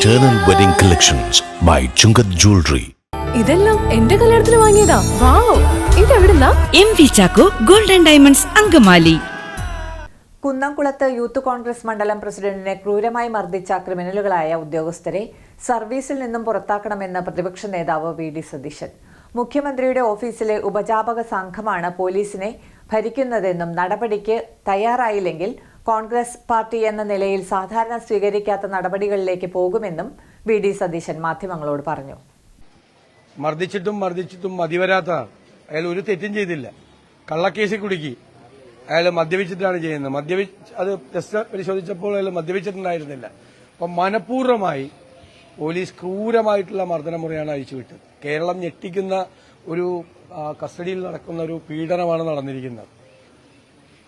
Eternal Wedding Collections by Chungat Jewelry. ഇതെല്ലാം എന്റെ കല്യാണത്തിന് വാങ്ങിയതാ. Wow ഇതെവിടുന്നാ? M V Chacko golden diamonds Angamaly. കുന്നംകുളത്ത് യൂത്ത് കോൺഗ്രസ് മണ്ഡലം പ്രസിഡന്റിനെ ക്രൂരമായി മർദ്ദിച്ച ക്രിമിനലുകളായ ഉദ്യോഗസ്ഥരെ സർവീസിൽ നിന്നും പുറത്താക്കണമെന്ന് പ്രതിപക്ഷ നേതാവ് വി ഡി സതീശൻ. മുഖ്യമന്ത്രിയുടെ ഓഫീസിലെ ഉപജാപക സംഘമാണ് പോലീസിനെ ഭരിക്കുന്നതെന്നും നടപടിക്ക് തയ്യാറായില്ലെങ്കിൽ കോൺഗ്രസ് പാർട്ടി എന്ന നിലയിൽ സാധാരണ സ്വീകരിക്കാത്ത നടപടികളിലേക്ക് പോകുമെന്നും വി ഡി സതീശൻ മാധ്യമങ്ങളോട് പറഞ്ഞു. മർദ്ദിച്ചിട്ടും മർദ്ദിച്ചിട്ടും മതിവരാത്തതാണ് അയാൾ ഒരു തെറ്റും ചെയ്തില്ല. കള്ളക്കേസിൽ കുടുക്കി. അയാൾ മദ്യപിച്ചിട്ടാണ് ചെയ്യുന്നത്. മദ്യപി അത് ടെസ്റ്റ് പരിശോധിച്ചപ്പോൾ അയാൾ മദ്യപിച്ചിട്ടുണ്ടായിരുന്നില്ല. അപ്പം മനഃപൂർവമായി പോലീസ് ക്രൂരമായിട്ടുള്ള മർദ്ദനമുറയാണ് അഴിച്ചുവിട്ടത്. കേരളം ഞെട്ടിക്കുന്ന ഒരു കസ്റ്റഡിയിൽ നടക്കുന്ന ഒരു പീഡനമാണ് നടന്നിരിക്കുന്നത്.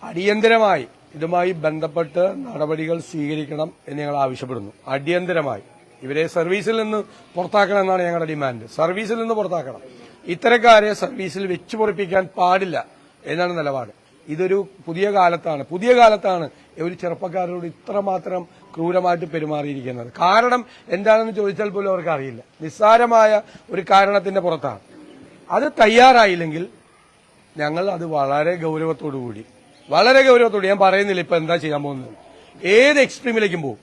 അടിയന്തരമായി ഇതുമായി ബന്ധപ്പെട്ട് നടപടികൾ സ്വീകരിക്കണം എന്ന് ഞങ്ങൾ ആവശ്യപ്പെടുന്നു. അടിയന്തരമായി ഇവരെ സർവീസിൽ നിന്ന് പുറത്താക്കണം എന്നാണ് ഞങ്ങളുടെ ഡിമാൻഡ്. സർവീസിൽ നിന്ന് പുറത്താക്കണം. ഇത്തരക്കാരെ സർവീസിൽ വെച്ചു പൊറിപ്പിക്കാൻ പാടില്ല എന്നാണ് നിലപാട്. ഇതൊരു പുതിയ കാലത്താണ്. പുതിയ കാലത്താണ് ഒരു ചെറുപ്പക്കാരോട് ഇത്രമാത്രം ക്രൂരമായിട്ട് പെരുമാറിയിരിക്കുന്നത്. കാരണം എന്താണെന്ന് ചോദിച്ചാൽ പോലും അവർക്ക് അറിയില്ല. നിസ്സാരമായ ഒരു കാരണത്തിന്റെ പുറത്താണ്. അത് തയ്യാറായില്ലെങ്കിൽ ഞങ്ങൾ അത് വളരെ ഗൗരവത്തോടു കൂടി വളരെ ഗൗരവത്തോട് ഞാൻ പറയുന്നില്ല ഇപ്പൊ എന്താ ചെയ്യാൻ പോകുന്നത്. ഏത് എക്സ്ട്രീമിലേക്കും പോകും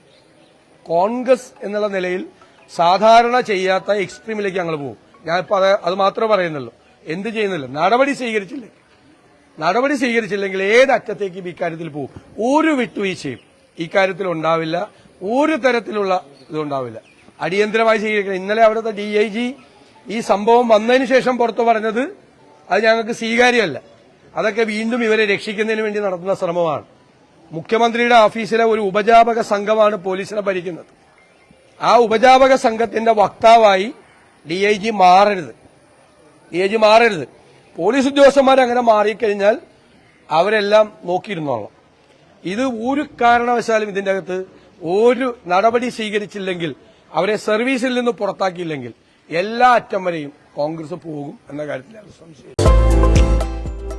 കോൺഗ്രസ് എന്നുള്ള നിലയിൽ സാധാരണ ചെയ്യാത്ത എക്സ്ട്രീമിലേക്ക് ഞങ്ങൾ പോകും ഞാൻ ഇപ്പൊ അത് അത് മാത്രമേ പറയുന്നുള്ളൂ. എന്ത് ചെയ്യുന്നില്ല. നടപടി സ്വീകരിച്ചില്ലേ? നടപടി സ്വീകരിച്ചില്ലെങ്കിൽ ഏത് അറ്റത്തേക്കും ഇക്കാര്യത്തിൽ പോകും ഒരു വിട്ടുവീഴ്ചയും ഇക്കാര്യത്തിൽ ഉണ്ടാവില്ല. ഒരു തരത്തിലുള്ള ഇതുണ്ടാവില്ല അടിയന്തരമായി സ്വീകരിക്കണം. ഇന്നലെ അവിടുത്തെ ഡി ഈ സംഭവം വന്നതിന് ശേഷം പുറത്തു പറഞ്ഞത് അത് ഞങ്ങൾക്ക് സ്വീകാര്യമല്ല. അതൊക്കെ വീണ്ടും ഇവരെ രക്ഷിക്കുന്നതിന് വേണ്ടി നടത്തുന്ന ശ്രമമാണ്. മുഖ്യമന്ത്രിയുടെ ഓഫീസിലെ ഒരു ഉപജാപക സംഘമാണ് പോലീസിനെ ഭരിക്കുന്നത്. ആ ഉപജാപക സംഘത്തിന്റെ വക്താവായി ഡി ഐ ജി മാറരുത്. ഡി ഐ ജി മാറരുത്. പോലീസ് ഉദ്യോഗസ്ഥന്മാർ അങ്ങനെ മാറിക്കഴിഞ്ഞാൽ അവരെല്ലാം നോക്കിയിരുന്നോളാം. ഇത് ഒരു കാരണവശാലും ഇതിന്റെ അകത്ത് ഒരു നടപടി സ്വീകരിച്ചില്ലെങ്കിൽ അവരെ സർവീസിൽ നിന്ന് പുറത്താക്കിയില്ലെങ്കിൽ എല്ലാ അറ്റം വരെയും കോൺഗ്രസ് പോകും എന്ന കാര്യത്തിലാണ് സംശയം.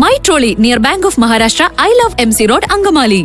My trolley near bank of Maharashtra I love M C road Angamaly